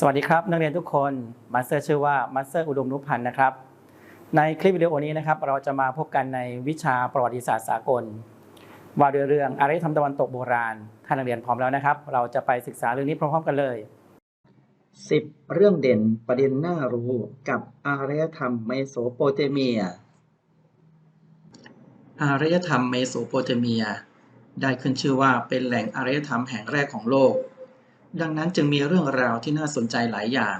สวัสดีครับ นักเรียนทุกคนมาสเตอร์ชื่อว่ามาสเตอร์อุดมนุพันธ์นะครับ ในคลิปวิดีโอนี้นะครับ เราจะมาพบกันในวิชาประวัติศาสตร์สากล ว่าด้วยเรื่องอารยธรรมตะวันตกโบราณท่านนักเรียนพร้อมแล้วนะครับ เราจะไปศึกษาเรื่องนี้พร้อมๆกันเลย 10 เรื่องเด่นประเด็นน่ารู้กับอารยธรรมเมโสโปเตเมีย อารยธรรมเมโสโปเตเมีย ได้ขึ้นชื่อว่าเป็นแหล่งอารยธรรมแห่งแรกของโลก ดังนั้นจึงมีเรื่องราวที่น่าสนใจหลายอย่าง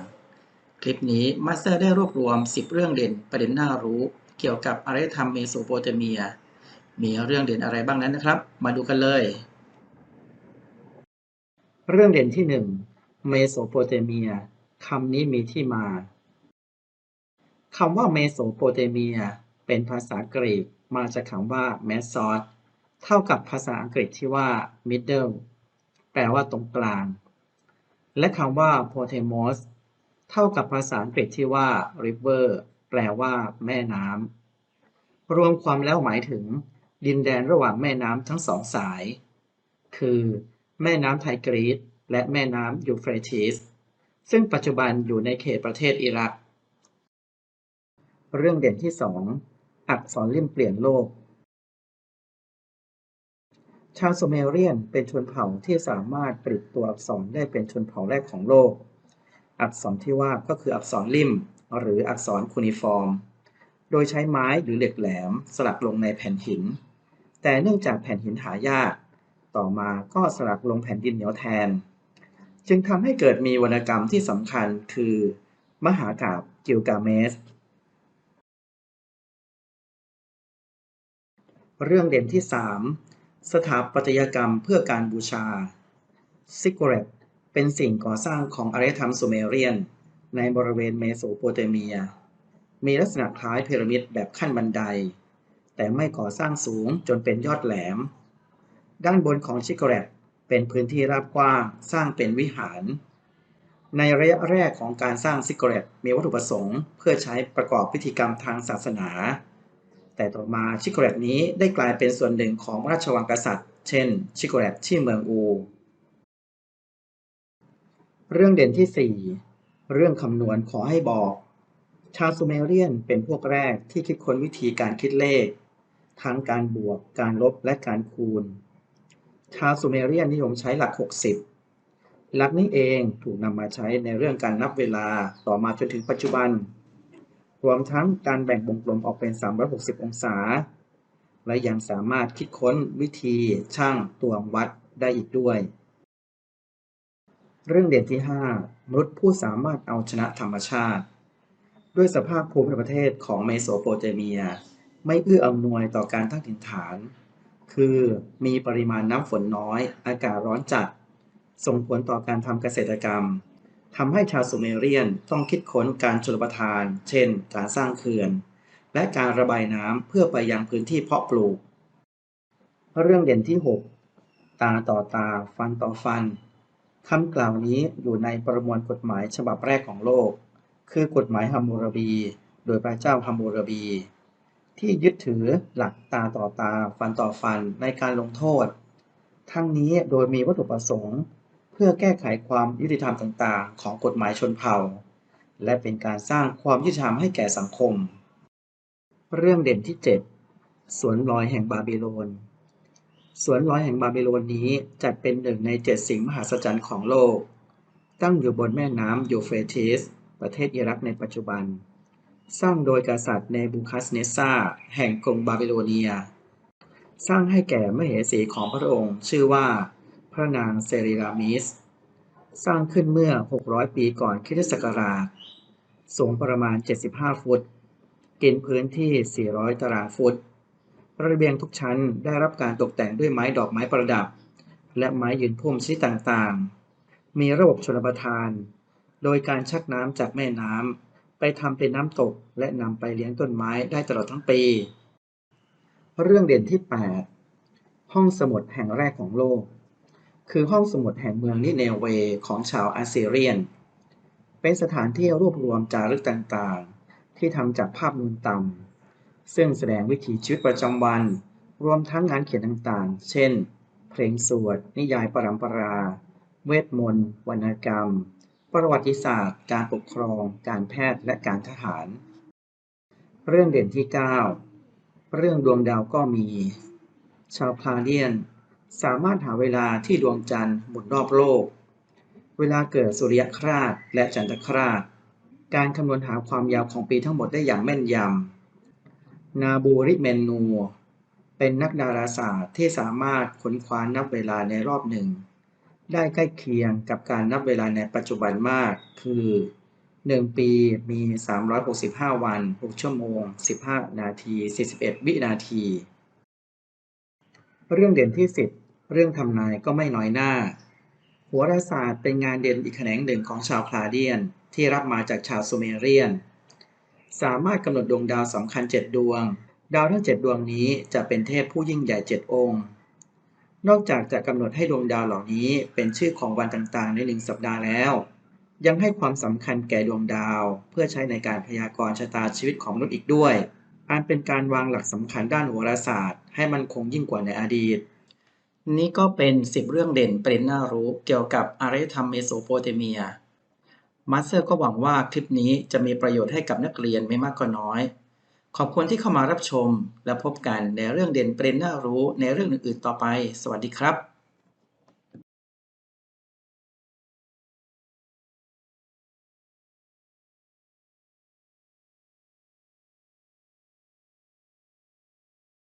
คลิปนี้มาสเตอร์ได้รวบรวม 10 เรื่องเด่นประเด็นน่ารู้ เกี่ยวกับอารยธรรมเมโสโปเตเมีย มีเรื่องเด่นอะไรบ้างนั้นนะครับ มาดูกันเลย เรื่องเด่นที่ 1 เมโสโปเตเมียคำนี้มีที่มาคำว่าเมโสโปเตเมีย เป็นภาษากรีกมาจากคำว่า m e s o s เท่ากับภาษาอังกฤษที่ว่า middle แปลว่าตรงกลาง และคำว่า Potamos เท่ากับภาษาอังกฤษที่ว่า river แปลว่า แม่น้ำรวมความแล้วหมายถึง ดินแดนระหว่างแม่น้ำทั้งสองสาย คือ แม่น้ำไทกรีสและแม่น้ำยูเฟรติสซึ่งปัจจุบันอยู่ในเขตประเทศอิรัก เรื่องเด่นที่ 2 อักษรริมเปลี่ยนโลก ชาวโซเมเรียนเป็นชนเผ่าที่สามารถผลิตตัวอักษรได้เป็นชนเผ่าแรกของโลก อักษรที่ว่าก็คืออักษรริมหรืออักษรคูนิฟอร์ม โดยใช้ไม้หรือเหล็กแหลมสลักลงในแผ่นหิน แต่เนื่องจากแผ่นหินหายาก ต่อมาก็สลักลงแผ่นดินเหนียวแทน จึงทำให้เกิดมีวรรณกรรมที่สำคัญคือ มหากาบกิลกาเมสเรื่องเด่นที่ 3 สถาปัตยกรรมเพื่อการบูชาซิกเรตเป็นสิ่งก่อสร้างของอารยธรรมซูเมเรียน ในบริเวณเมโสโปเตเมีย มีลักษณะคล้ายพีระมิดแบบขั้นบันได แต่ไม่ก่อสร้างสูงจนเป็นยอดแหลม ด้านบนของชิกเรตเป็นพื้นที่ราบกว้างสร้างเป็นวิหาร ในระยะแรกของการสร้างซิกเรตมีวัตถุประสงค์ เพื่อใช้ประกอบพิธีกรรมทางศาสนา แต่ต่อมาชิกเรตนี้ได้กลายเป็นส่วนหนึ่งของราชวังกษัตริย์ เช่น ชิกเรตที่เมืองอู เรื่องเด่นที่ 4 เรื่องคำนวณขอให้บอก ชาวซูเมเรียนเป็นพวกแรกที่คิดค้นวิธีการคิดเลข ทั้งการบวก การลบ และการคูณ ชาวซูเมเรียนนิยมใช้หลัก 60 หลักนี้เองถูกนำมาใช้ในเรื่องการนับเวลาต่อมาจนถึงปัจจุบัน รวมทั้งการแบ่งวงกลมออกเป็น 360 องศา และยังสามารถคิดค้นวิธีช่างตวงวัดได้อีกด้วย เรื่องเด่นที่ 5 มนุษย์ผู้สามารถเอาชนะธรรมชาติ ด้วยสภาพภูมิประเทศของเมโสโปเตเมีย ไม่เอื้ออำนวยต่อการตั้งถิ่นฐาน คือมีปริมาณน้ำฝนน้อย อากาศร้อนจัด ส่งผลต่อการทำเกษตรกรรม ทำให้ชาวซูเมเรียนต้องคิดค้นการชลประทาน เช่น การสร้างเขื่อน และการระบายน้ำเพื่อไปยังพื้นที่เพาะปลูก เรื่องเด่นที่ 6 ตาต่อตา ฟันต่อฟันคำกล่าวนี้อยู่ในประมวลกฎหมายฉบับแรกของโลก คือกฎหมายฮัมมูรบี โดยพระเจ้าฮัมมูรบี ที่ยึดถือหลักตาต่อตา ฟันต่อฟันในการลงโทษ ทั้งนี้โดยมีวัตถุประสงค์ เพื่อแก้ไขความยุติธรรมต่างๆ ของกฎหมายชนเผ่า และเป็นการสร้างความยุติธรรมให้แก่สังคม เรื่องเด่นที่ 7 สวนลอยแห่งบาบิโลน สวนลอยแห่งบาบิโลนนี้จัดเป็นหนึ่งในเจ็ดสิ่งมหัศจรรย์ของโลก ตั้งอยู่บนแม่น้ำยูเฟรติส ประเทศอิรักในปัจจุบัน สร้างโดยกษัตริย์เนบูคัสเนซาแห่งกรุงบาบิโลเนีย สร้างให้แก่มเหสีของพระองค์ชื่อว่า พระนางเซริรามิส สร้างขึ้นเมื่อ 600 ปีก่อนคริสตศักราช สูงประมาณ 75 ฟุต กินพื้นที่ 400 ตารางฟุต ระเบียงทุกชั้นได้รับการตกแต่งด้วยไม้ดอกไม้ประดับ และไม้ยืนพุ่มชนิดต่างๆ มีระบบชลประทาน โดยการชักน้ำจากแม่น้ำไปทำเป็นน้ำตกและนำไปเลี้ยงต้นไม้ได้ตลอดทั้งปี เรื่องเด่นที่ 8 ห้องสมุดแห่งแรกของโลก คือห้องสมุดแห่งเมืองนิเนเวของชาวอาสซีเรียน เป็นสถานที่รวบรวมจารึกต่างๆ ที่ทำจากภาพนูนต่ำซึ่งแสดงวิถีชีวิตประจำวัน รวมทั้งงานเขียนต่างๆ เช่น เพลงสวด นิยายปรัมปรา เวทมนต์ วรรณกรรม ประวัติศาสตร์ การปกครอง การแพทย์ และการทหาร เรื่องเด่นที่ 9 เรื่องดวงดาวก็มี ชาวคลาเดียน สามารถหาเวลาที่ดวงจันทร์หมุนรอบโลก เวลาเกิดสุริยคราสและจันทคราสการคำนวณหาความยาวของปีทั้งหมดได้อย่างแม่นยำ นาบูริเมนู เป็นนักดาราศาสตร์ที่สามารถค้นคว้านับเวลาในรอบหนึ่ง ได้ใกล้เคียงกับการนับเวลาในปัจจุบันมาก คือ 1 ปีมี 365 วัน 6 ชั่วโมง 15 นาที 41 วินาที เรื่องเด่นที่ 10 เรื่องทำนายก็ไม่น้อยหน้าโหราศาสตร์เป็นงานเด่นอีกแขนงหนึ่งของชาวคลาเดียน ที่รับมาจากชาวซูเมเรียน สามารถกำหนดดวงดาวสำคัญ 7 ดวง ดาวทั้ง 7 ดวงนี้จะเป็นเทพผู้ยิ่งใหญ่ 7 องค์ นอกจากจะกำหนดให้ดวงดาวเหล่านี้เป็นชื่อของวันต่างๆ ในหนึ่งสัปดาห์แล้ว ยังให้ความสำคัญแก่ดวงดาว เพื่อใช้ในการพยากรณ์ชะตาชีวิตของมนุษย์อีกด้วย อันเป็นการวางหลักสำคัญด้านโหราศาสตร์ ให้มันคงยิ่งกว่าในอดีต นี่ก็เป็น 10 เรื่องเด่นประเด็นน่ารู้เกี่ยวกับอารยธรรมเมโสโปเตเมีย มาสเตอร์ก็หวังว่าคลิปนี้จะมีประโยชน์ให้กับนักเรียนไม่มากก็น้อย ขอบคุณที่เข้ามารับชม และพบกันในเรื่องเด่นประเด็นน่ารู้ในเรื่องอื่นๆต่อไป สวัสดีครับ